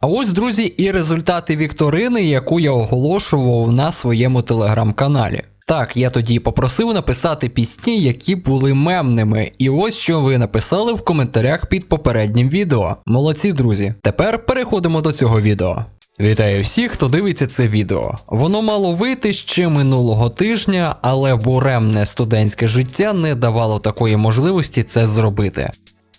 А ось, друзі, і результати вікторини, яку я оголошував на своєму телеграм-каналі. Так, я тоді попросив написати пісні, які були мемними, і ось що ви написали в коментарях під попереднім відео. Молодці, друзі. Тепер переходимо до цього відео. Вітаю всіх, хто дивиться це відео. Воно мало вийти ще минулого тижня, але буремне студентське життя не давало такої можливості це зробити.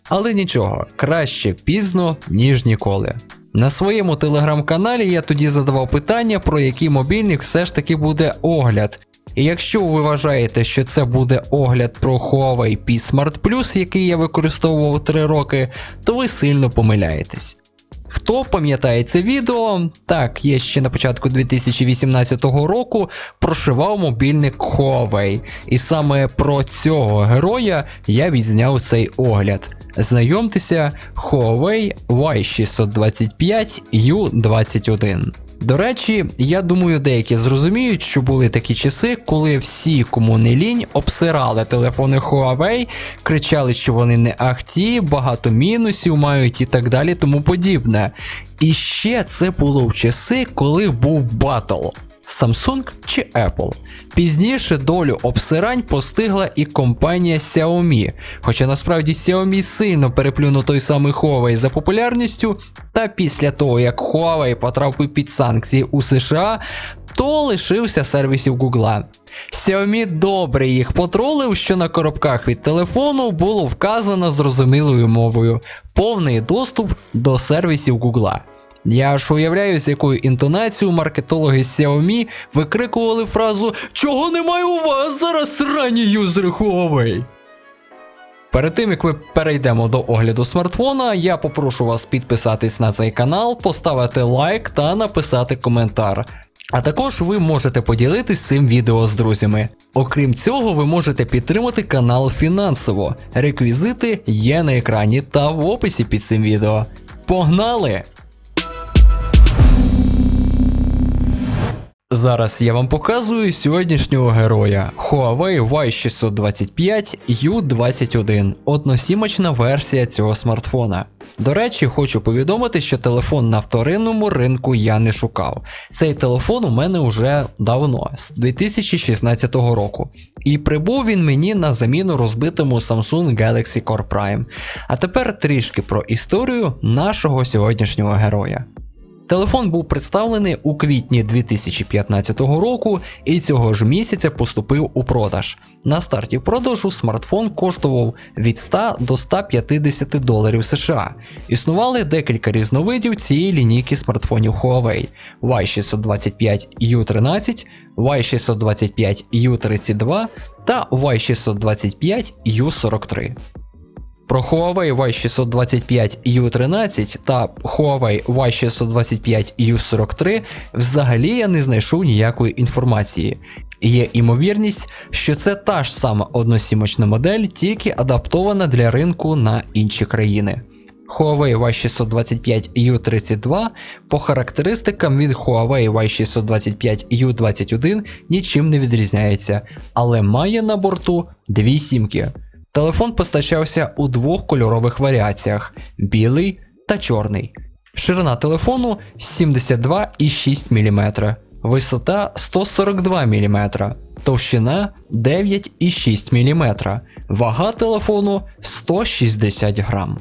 Але нічого, краще пізно, ніж ніколи. На своєму телеграм-каналі я тоді задавав питання, про який мобільник все ж таки буде огляд. І якщо ви вважаєте, що це буде огляд про Huawei P Smart Plus, який я використовував 3 роки, то ви сильно помиляєтесь. Хто пам'ятає це відео? Так, я ще на початку 2018 року прошивав мобільник Huawei, і саме про цього героя я відзняв цей огляд. Знайомтеся, Huawei Y625U21. До речі, я думаю, деякі зрозуміють, що були такі часи, коли всі, кому не лінь, обсирали телефони Huawei, кричали, що вони не ахті, багато мінусів мають і так далі, тому подібне. І ще це було в часи, коли був батл. Samsung чи Apple. Пізніше долю обсирань постигла і компанія Xiaomi. Хоча насправді Xiaomi сильно переплюнув той самий Huawei за популярністю, та після того як Huawei потрапив під санкції у США, то лишився сервісів Google. Xiaomi добре їх потролив, що на коробках від телефону було вказано зрозумілою мовою повний доступ до сервісів Google. Я ж уявляю, з якою інтонацією маркетологи Xiaomi викрикували фразу Чого немає у вас зараз ранні юзери Huawei? Перед тим як ми перейдемо до огляду смартфона, я попрошу вас підписатись на цей канал, поставити лайк та написати коментар. А також ви можете поділитись цим відео з друзями. Окрім цього, ви можете підтримати канал фінансово. Реквізити є на екрані та в описі під цим відео. Погнали! Зараз я вам показую сьогоднішнього героя Huawei Y625U21, односімочна версія цього смартфона. До речі, хочу повідомити, що телефон на вторинному ринку я не шукав. Цей телефон у мене вже давно, з 2016 року. І прибув він мені на заміну розбитому Samsung Galaxy Core Prime. А тепер трішки про історію нашого сьогоднішнього героя. Телефон був представлений у квітні 2015 року і цього ж місяця поступив у продаж. На старті продажу смартфон коштував від 100 до 150 доларів США. Існували декілька різновидів цієї лінійки смартфонів Huawei Y625U13, Y625U32 та Y625U43. Про Huawei Y625U13 та Huawei Y625U43 взагалі я не знайшов ніякої інформації. Є імовірність, що це та ж сама односімочна модель, тільки адаптована для ринку на інші країни. Huawei Y625U32 по характеристикам від Huawei Y625U21 нічим не відрізняється, але має на борту дві сімки. Телефон постачався у двох кольорових варіаціях білий та чорний. Ширина телефону 72,6 мм, висота 142 мм, товщина 9,6 мм, вага телефону 160 грам.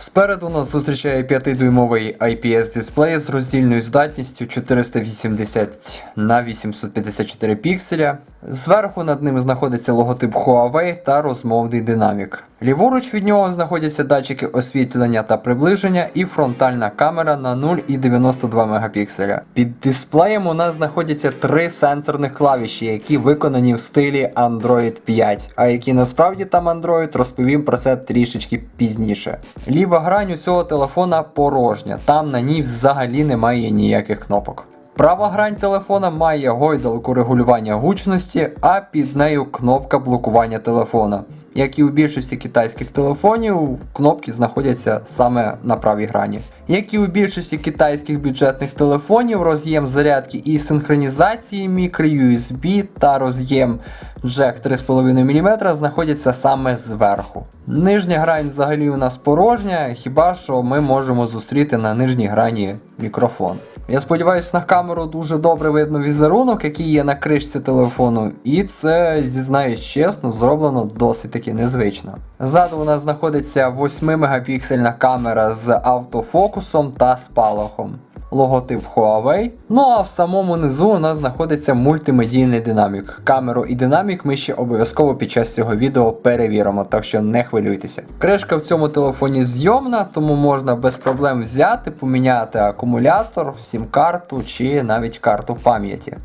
Спереду нас зустрічає 5-дюймовий IPS дисплей з роздільною здатністю 480 на 854 пікселя. Зверху над ним знаходиться логотип Huawei та розмовний динамік. Ліворуч від нього знаходяться датчики освітлення та приближення і фронтальна камера на 0,92 Мп. Під дисплеєм у нас знаходяться три сенсорних клавіші, які виконані в стилі Android 5, а які насправді там Android розповім про це трішечки пізніше. Ліва грань у цього телефона порожня, там на ній взагалі немає ніяких кнопок. Права грань телефона має гойдалку регулювання гучності, а під нею кнопка блокування телефона. Як і у більшості китайських телефонів, кнопки знаходяться саме на правій грані. Як і у більшості китайських бюджетних телефонів, роз'єм зарядки і синхронізації microUSB та роз'єм Jack 3,5 мм знаходяться саме зверху. Нижня грань взагалі у нас порожня, хіба що ми можемо зустріти на нижній грані мікрофон. Я сподіваюся, на камеру дуже добре видно візерунок, який є на кришці телефону, і це, зізнаюсь чесно, зроблено досить таки незвично. Ззаду у нас знаходиться 8 мегапіксельна камера з автофокусом та спалахом. Логотип Huawei. Ну а в самому низу у нас знаходиться мультимедійний динамік. Камеру і динамік ми ще обов'язково під час цього відео перевіримо, так що не хвилюйтеся. Кришка в цьому телефоні зйомна, тому можна без проблем взяти, поміняти акумулятор, сім-карту чи навіть карту пам'яті.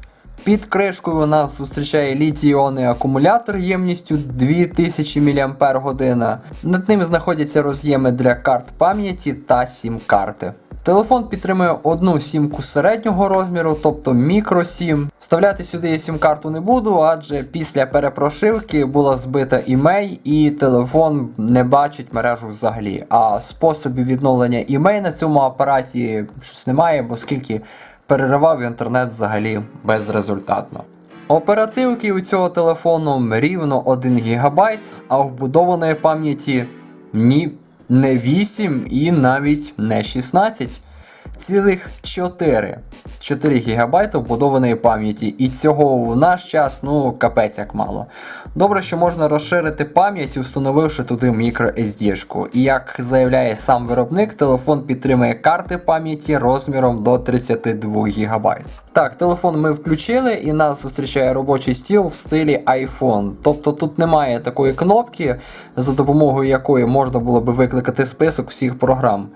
Під кришкою у нас зустрічає літій-іонний акумулятор ємністю 2000 мАч. Над ним знаходяться роз'єми для карт пам'яті та сім-карти. Телефон підтримує одну сімку середнього розміру, тобто мікро-сім. Вставляти сюди я сім-карту не буду, адже після перепрошивки була збита імей, і телефон не бачить мережу взагалі. А способів відновлення імей на цьому апараті щось немає, бо скільки переривав інтернет взагалі безрезультатно. Оперативки у цього телефону рівно 1 ГБ, а вбудованої пам'яті ні, не 8 і навіть не 16. Цілих 4. 4 ГБ вбудованої пам'яті, і цього в наш час ну капець як мало. Добре, що можна розширити пам'ять, установивши туди microSD. І як заявляє сам виробник, телефон підтримує карти пам'яті розміром до 32 ГБ. Так, телефон ми включили і нас зустрічає робочий стіл в стилі iPhone. Тобто тут немає такої кнопки, за допомогою якої можна було би викликати список всіх програм.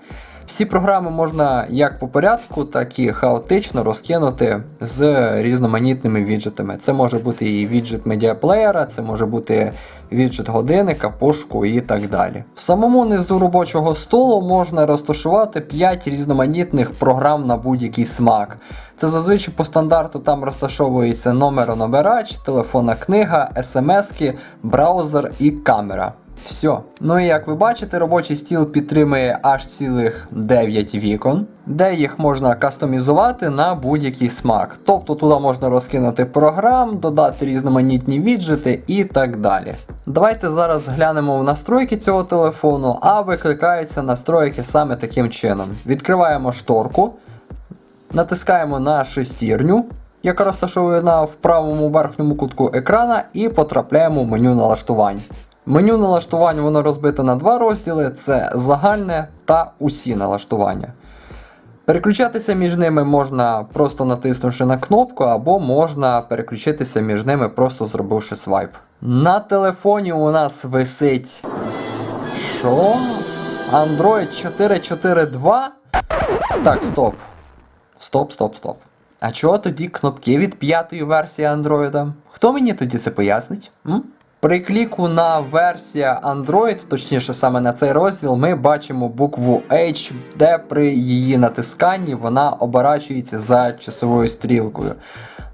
Всі програми можна як по порядку, так і хаотично розкинути з різноманітними віджитами. Це може бути і віджит медіаплеєра, це може бути віджит годинника, пошуку і так далі. В самому низу робочого столу можна розташувати 5 різноманітних програм на будь-який смак. Це зазвичай по стандарту там розташовується номеронабирач, телефонна книга, смски, браузер і камера. Все. Ну і як ви бачите, робочий стіл підтримує аж цілих 9 вікон, де їх можна кастомізувати на будь-який смак. Тобто туди можна розкинути програм, додати різноманітні віджити і так далі. Давайте зараз глянемо в настройки цього телефону, а викликаються настройки саме таким чином. Відкриваємо шторку, натискаємо на шестірню, яка розташована в правому верхньому кутку екрана, і потрапляємо в меню налаштувань. Меню налаштувань воно розбите на два розділи: це загальне та усі налаштування. Переключатися між ними можна просто натиснувши на кнопку, або можна переключитися між ними, просто зробивши свайп. На телефоні у нас висить. Що? Android 442? Так, стоп. Стоп, стоп, стоп. А чого тоді кнопки від п'ятої версії Android? Хто мені тоді це пояснить? М? При кліку на версія Android, точніше саме на цей розділ, ми бачимо букву H, де при її натисканні вона оборачується за часовою стрілкою.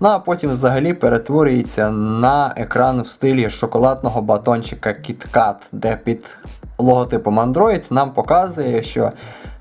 Ну а потім взагалі перетворюється на екран в стилі шоколадного батончика KitKat, де під логотипом Android нам показує, що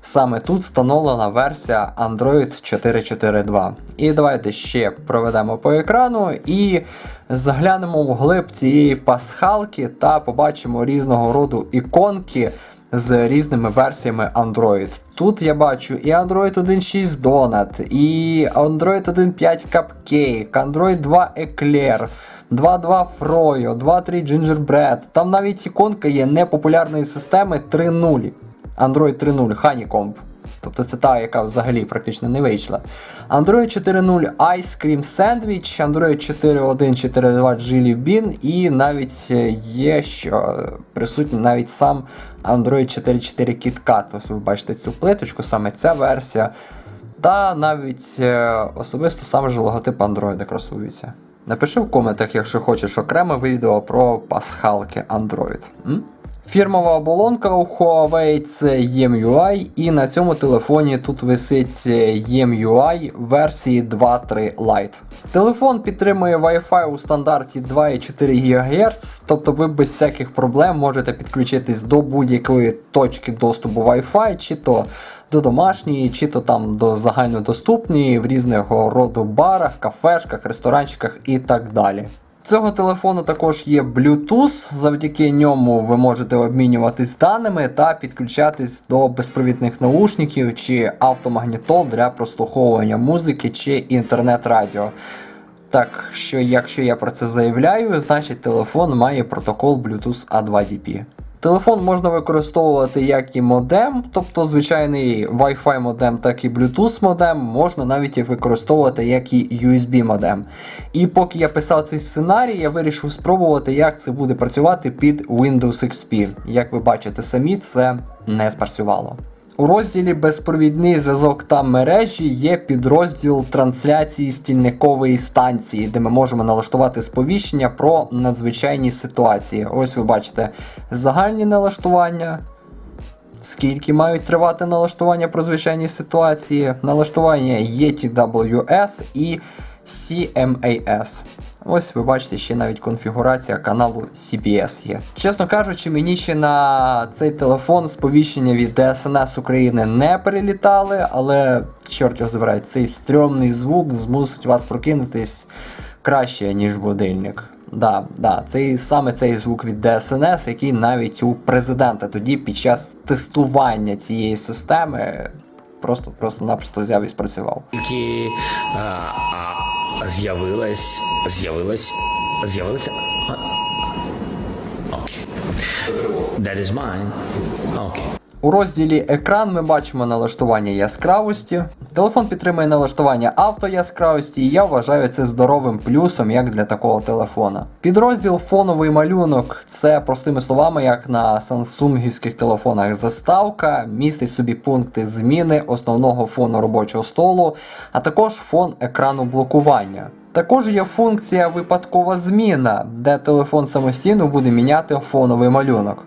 саме тут встановлена версія Android 442. І давайте ще проведемо по екрану і заглянемо в глиб цієї пасхалки та побачимо різного роду іконки з різними версіями Android. Тут я бачу і Android 1.6 Donut, і Android 1.5 Cupcake, Android 2 Eclair. 2.2 Froyo, 2.3 Gingerbread. Там навіть іконка є непопулярної системи 3.0. Android 3.0 Honeycomb. Тобто це та, яка взагалі практично не вийшла. Android 4.0 Ice Cream Sandwich, Android 4.1, 4.2 Jelly Bean і навіть є, що присутній навіть сам Android 4.4 KitKat. Ось ви бачите цю плиточку, саме ця версія. Та навіть е, особисто сам же логотип Android красується. Напиши в коментах, якщо хочеш окреме відео про пасхалки Android. М? Фірмова оболонка у Huawei це EMUI, і на цьому телефоні тут висить EMUI версії 2.3 Lite. Телефон підтримує Wi-Fi у стандарті 2,4 ГГц, тобто ви без всяких проблем можете підключитись до будь-якої точки доступу Wi-Fi, чи то до домашньої, чи то там до загальнодоступної в різного роду барах, кафешках, ресторанчиках і так далі. Цього телефону також є Bluetooth, завдяки ньому ви можете обмінюватись даними та підключатись до безпровідних наушників чи автомагнітол для прослуховування музики чи інтернет-радіо. Так що, якщо я про це заявляю, значить телефон має протокол Bluetooth A2DP. Телефон можна використовувати як і модем, тобто звичайний Wi-Fi модем, так і Bluetooth модем, можна навіть використовувати як і USB модем. І поки я писав цей сценарій, я вирішив спробувати, як це буде працювати під Windows XP. Як ви бачите самі, це не спрацювало. У розділі Безпровідний зв'язок та мережі є підрозділ трансляції стільникової станції, де ми можемо налаштувати сповіщення про надзвичайні ситуації. Ось ви бачите загальні налаштування. Скільки мають тривати налаштування про звичайні ситуації, налаштування ETWS і CMAS. Ось ви бачите, ще навіть конфігурація каналу CBS є. Чесно кажучи, мені ще на цей телефон сповіщення від ДСНС України не прилітали, але чорт його забирай, цей стрьомний звук змусить вас прокинутись краще, ніж будильник. Да, да, цей саме цей звук від ДСНС, який навіть у президента тоді під час тестування цієї системи просто просто-напросто взяв і спрацював. Тільки а, а, з'явилась, з'явилась, з'явилася. а? Окей. That is mine. Окей. У розділі Екран ми бачимо налаштування яскравості. Телефон підтримує налаштування автояскравості, і я вважаю це здоровим плюсом як для такого телефона. Підрозділ фоновий малюнок це простими словами, як на самсунгівських телефонах заставка, містить в собі пункти зміни основного фону робочого столу, а також фон екрану блокування. Також є функція випадкова зміна, де телефон самостійно буде міняти фоновий малюнок.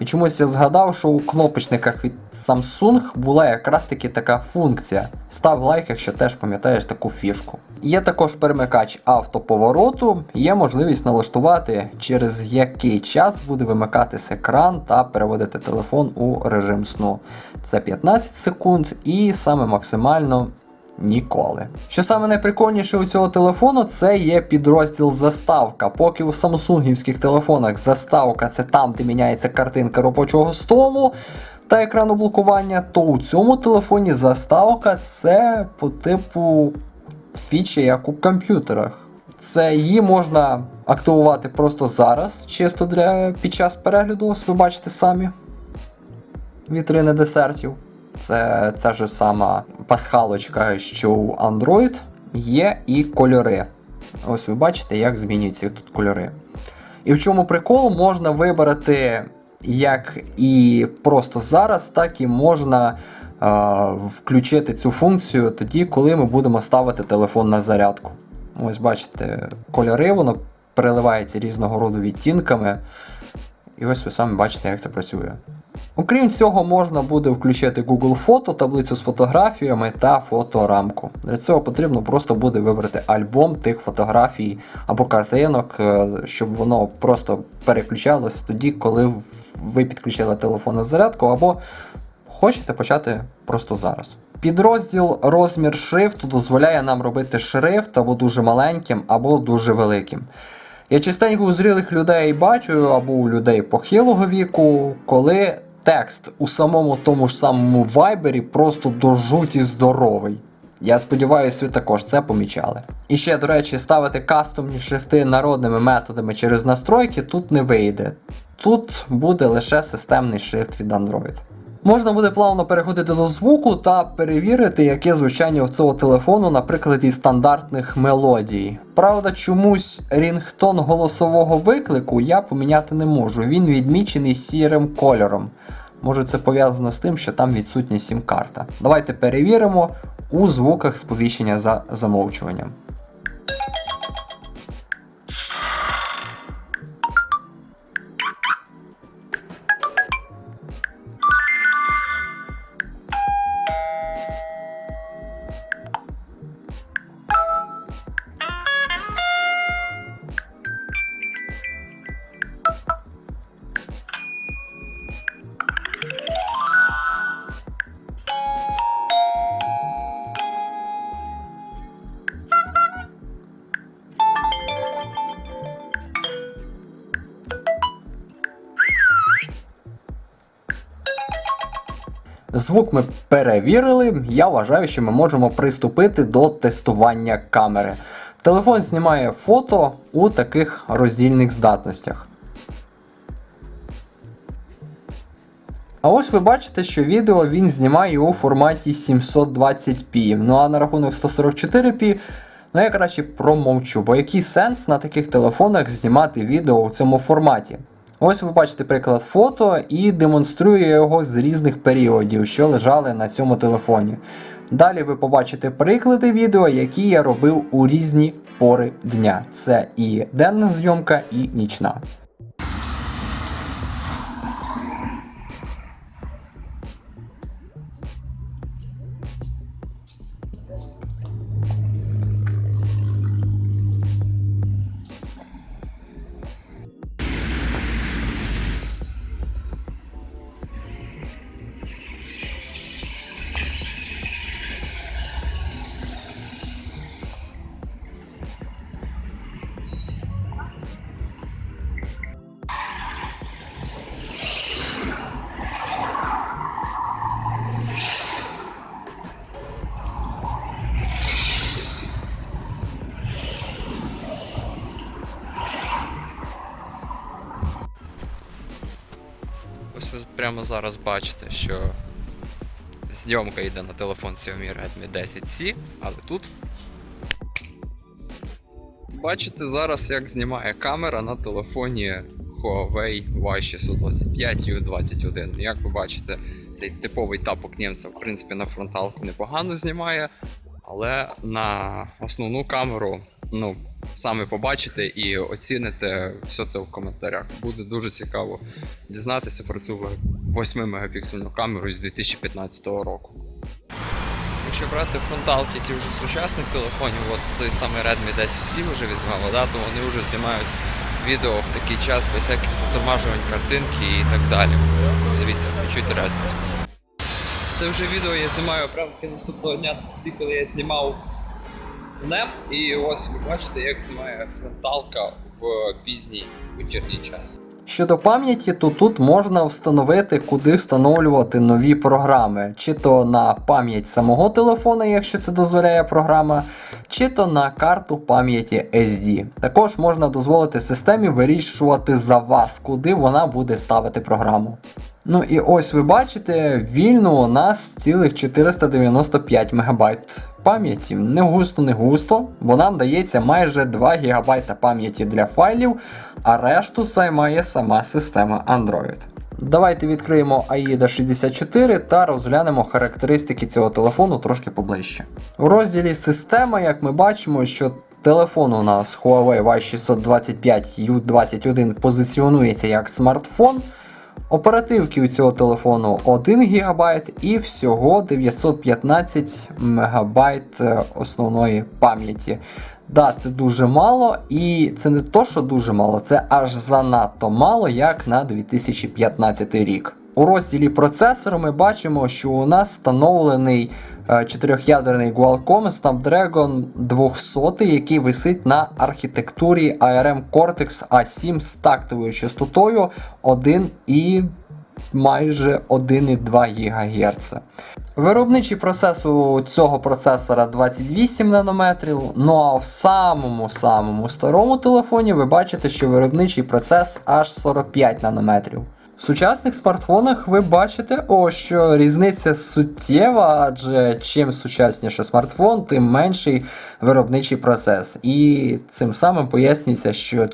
І чомусь я згадав, що у кнопочниках від Samsung була якраз таки така функція. Став лайк, якщо теж пам'ятаєш таку фішку. Є також перемикач автоповороту, є можливість налаштувати, через який час буде вимикатись екран та переводити телефон у режим сну. Це 15 секунд і саме максимально Ніколи. Що саме найприкольніше у цього телефону, це є підрозділ заставка. Поки у самсунгівських телефонах заставка це там, де міняється картинка робочого столу та екрану блокування, то у цьому телефоні заставка це по типу фічі, як у комп'ютерах. Це її можна активувати просто зараз, чисто для під час перегляду, ось ви бачите самі вітрини десертів. Це ця ж сама пасхалочка, що у Android є і кольори. Ось ви бачите, як змінюються тут кольори. І в чому прикол можна вибрати як і просто зараз, так і можна е, включити цю функцію тоді, коли ми будемо ставити телефон на зарядку. Ось бачите, кольори, воно переливається різного роду відтінками. І ось ви самі бачите, як це працює. Окрім цього, можна буде включити Google фото, таблицю з фотографіями та фоторамку. Для цього потрібно просто буде вибрати альбом тих фотографій або картинок, е, щоб воно просто переключалось тоді, коли ви підключили телефон на зарядку, або хочете почати просто зараз. Підрозділ розмір шрифту дозволяє нам робити шрифт або дуже маленьким, або дуже великим. Я частенько у зрілих людей бачу, або у людей похилого віку, коли текст у самому тому ж самому вайбері просто до жуті здоровий. Я сподіваюся, ви також це помічали. І ще, до речі, ставити кастомні шрифти народними методами через настройки тут не вийде. Тут буде лише системний шрифт від Android. Можна буде плавно переходити до звуку та перевірити, яке звучання у цього телефону на прикладі стандартних мелодій. Правда, чомусь рінгтон голосового виклику я поміняти не можу. Він відмічений сірим кольором. Може це пов'язано з тим, що там відсутня сім-карта. Давайте перевіримо у звуках сповіщення за замовчуванням. Звук ми перевірили. Я вважаю, що ми можемо приступити до тестування камери. Телефон знімає фото у таких роздільних здатностях. А ось ви бачите, що відео він знімає у форматі 720p. Ну а на рахунок 144p, ну я краще промовчу, бо який сенс на таких телефонах знімати відео у цьому форматі? Ось ви бачите приклад фото і демонструю його з різних періодів, що лежали на цьому телефоні. Далі ви побачите приклади відео, які я робив у різні пори дня. Це і денна зйомка, і нічна. Прямо зараз бачите, що зйомка йде на телефон Xiaomi Redmi 10C, але тут. Бачите зараз, як знімає камера на телефоні Huawei Y625 U21. Як ви бачите, цей типовий тапок німця, в принципі, на фронталку непогано знімає, але на основну камеру, ну, саме побачите і оціните все це в коментарях. Буде дуже цікаво дізнатися про цю 8 мегапіксельну камеру з 2015 року. Якщо брати фронталки ці вже сучасних телефонів, от той самий Redmi 10C вже візьмемо, да, то вони вже знімають відео в такий час без всяких затормажувань картинки і так далі. Дивіться, почуйте різницю. Це вже відео я знімаю прямо наступного дня, тоді, коли я знімав НЕП, і ось ви бачите, як знімає фронталка в пізній вечірній час. Щодо пам'яті, то тут можна встановити, куди встановлювати нові програми, чи то на пам'ять самого телефона, якщо це дозволяє програма, чи то на карту пам'яті SD. Також можна дозволити системі вирішувати за вас, куди вона буде ставити програму. Ну і ось ви бачите, вільно у нас цілих 495 МБ пам'яті. Не густо, не густо, бо нам дається майже 2 ГБ пам'яті для файлів, а решту займає сама система Android. Давайте відкриємо AIDA 64 та розглянемо характеристики цього телефону трошки поближче. У розділі Система, як ми бачимо, що телефон у нас Huawei Y625U21 позиціонується як смартфон. Оперативки у цього телефону 1 ГБ і всього 915 МБ основної пам'яті. Да, це дуже мало, і це не то, що дуже мало, це аж занадто мало, як на 2015 рік. У розділі процесору ми бачимо, що у нас встановлений е, чотирьохядерний Qualcomm Snapdragon 200, який висить на архітектурі ARM Cortex A7 з тактовою частотою 1 і майже 1,2 ГГц. Виробничий процес у цього процесора 28 нанометрів. Ну а в самому самому старому телефоні ви бачите, що виробничий процес аж 45 нанометрів. В сучасних смартфонах ви бачите, о, що різниця суттєва, адже чим сучасніше смартфон, тим менший виробничий процес. І цим самим пояснюється, що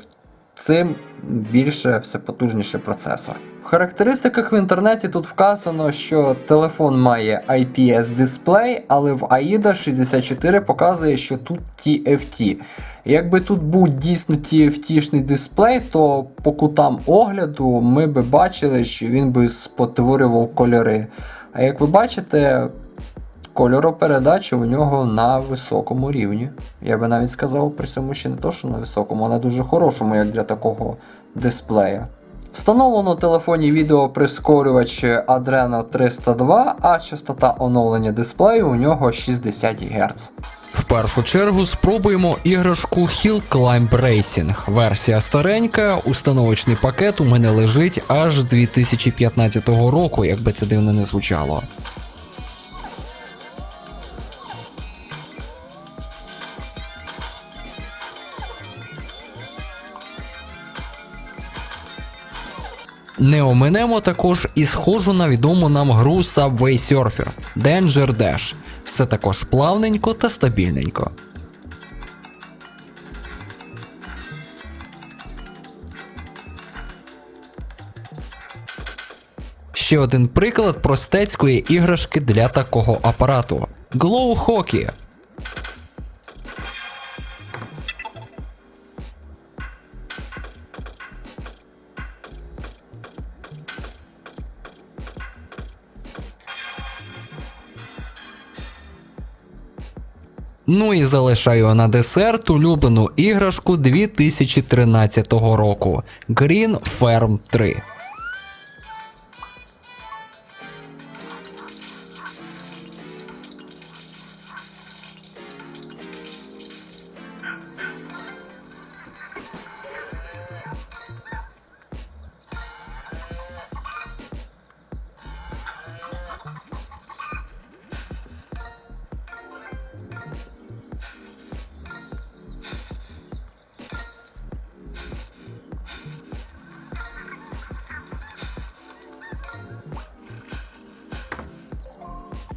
цим більше все потужніший процесор. В характеристиках в інтернеті тут вказано, що телефон має IPS дисплей, але в AIDA 64 показує, що тут TFT. Якби тут був дійсно TFT-шний дисплей, то по кутам огляду ми би бачили, що він би спотворював кольори. А як ви бачите, кольоропередача у нього на високому рівні. Я би навіть сказав, при цьому ще не то, що на високому, а на дуже хорошому, як для такого дисплея. Встановлено в телефоні відеоприскорювач Adreno 302, а частота оновлення дисплею у нього 60 Гц. В першу чергу спробуємо іграшку Hill Climb Racing. Версія старенька, установочний пакет у мене лежить аж з 2015 року, якби це дивно не звучало. Не оминемо також і схожу на відому нам гру Subway Surfer Danger Dash. Все також плавненько та стабільненько. Ще один приклад простецької іграшки для такого апарату. Glow Hockey. Ну і залишаю на десерт улюблену іграшку 2013 року Green Farm 3.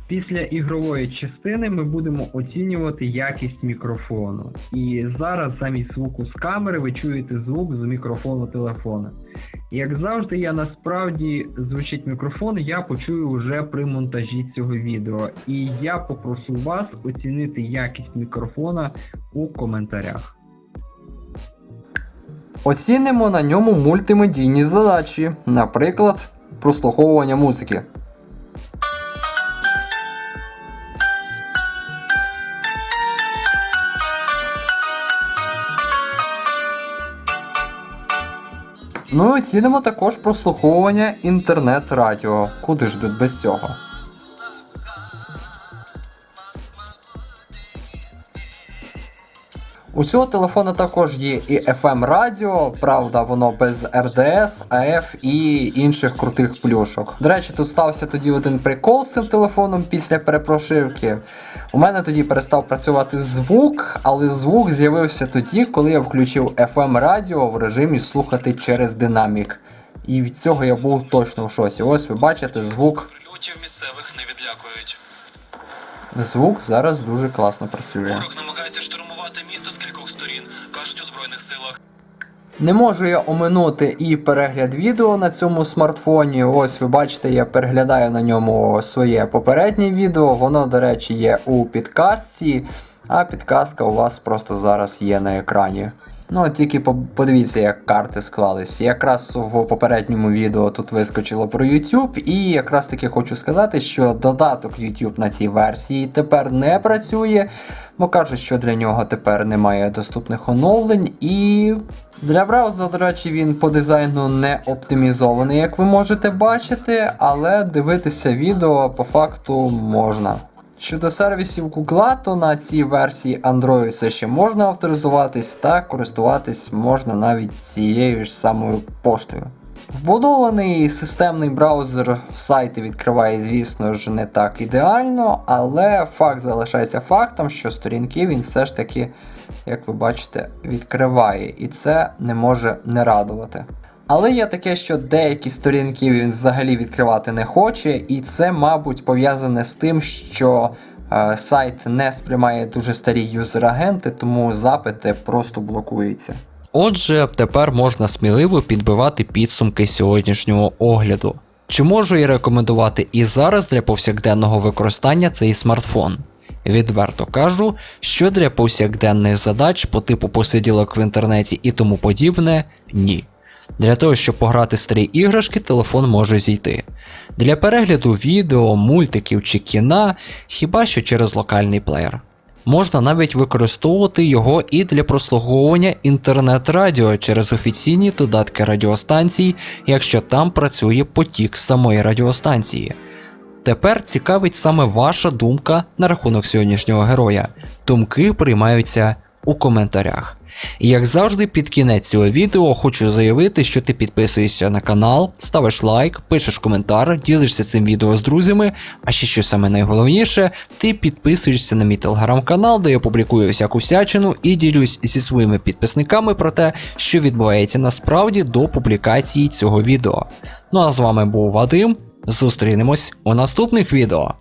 Після ігрової частини ми будемо оцінювати якість мікрофону. І зараз замість звуку з камери ви чуєте звук з мікрофону телефона. Як завжди, я насправді звучить мікрофон, я почую вже при монтажі цього відео. І я попрошу вас оцінити якість мікрофона у коментарях. Оцінимо на ньому мультимедійні задачі, наприклад, прослуховування музики. Ну і оцінимо також прослуховування інтернет-радіо. Куди ж тут без цього? У цього телефону також є і FM радіо, правда, воно без RDS, AF і інших крутих плюшок. До речі, тут стався тоді один прикол з цим телефоном після перепрошивки. У мене тоді перестав працювати звук, але звук з'явився тоді, коли я включив FM радіо в режимі слухати через динамік. І від цього я був точно в шоці. Ось ви бачите, звук, Лютів місцевих не відлякують. звук зараз дуже класно працює. Ворог намагається штурмувати Не можу я оминути і перегляд відео на цьому смартфоні. Ось ви бачите, я переглядаю на ньому своє попереднє відео. Воно, до речі, є у підкастці, а підказка у вас просто зараз є на екрані. Ну, от тільки по- подивіться, як карти склались. Якраз в попередньому відео тут вискочило про YouTube, і якраз таки хочу сказати, що додаток YouTube на цій версії тепер не працює, бо кажуть, що для нього тепер немає доступних оновлень. І для браузера, до речі, він по дизайну не оптимізований, як ви можете бачити, але дивитися відео по факту можна. Щодо сервісів Google, то на цій версії Android все ще можна авторизуватись та користуватись можна навіть цією ж самою поштою. Вбудований системний браузер сайти відкриває, звісно ж, не так ідеально, але факт залишається фактом, що сторінки він все ж таки, як ви бачите, відкриває, і це не може не радувати. Але є таке, що деякі сторінки він взагалі відкривати не хоче, і це, мабуть, пов'язане з тим, що е, сайт не сприймає дуже старі юзер-агенти, тому запити просто блокуються. Отже, тепер можна сміливо підбивати підсумки сьогоднішнього огляду. Чи можу я рекомендувати і зараз для повсякденного використання цей смартфон? Відверто кажу, що для повсякденних задач по типу посиділок в інтернеті і тому подібне ні. Для того, щоб пограти старі іграшки, телефон може зійти. Для перегляду відео, мультиків чи кіна, хіба що через локальний плеєр. Можна навіть використовувати його і для прослуговування інтернет-радіо через офіційні додатки радіостанцій, якщо там працює потік самої радіостанції. Тепер цікавить саме ваша думка на рахунок сьогоднішнього героя. Думки приймаються у коментарях. І як завжди, під кінець цього відео хочу заявити, що ти підписуєшся на канал, ставиш лайк, пишеш коментар, ділишся цим відео з друзями, а ще що саме найголовніше, ти підписуєшся на мій телеграм-канал, де я публікую всяку всячину і ділюсь зі своїми підписниками про те, що відбувається насправді до публікації цього відео. Ну а з вами був Вадим. Зустрінемось у наступних відео.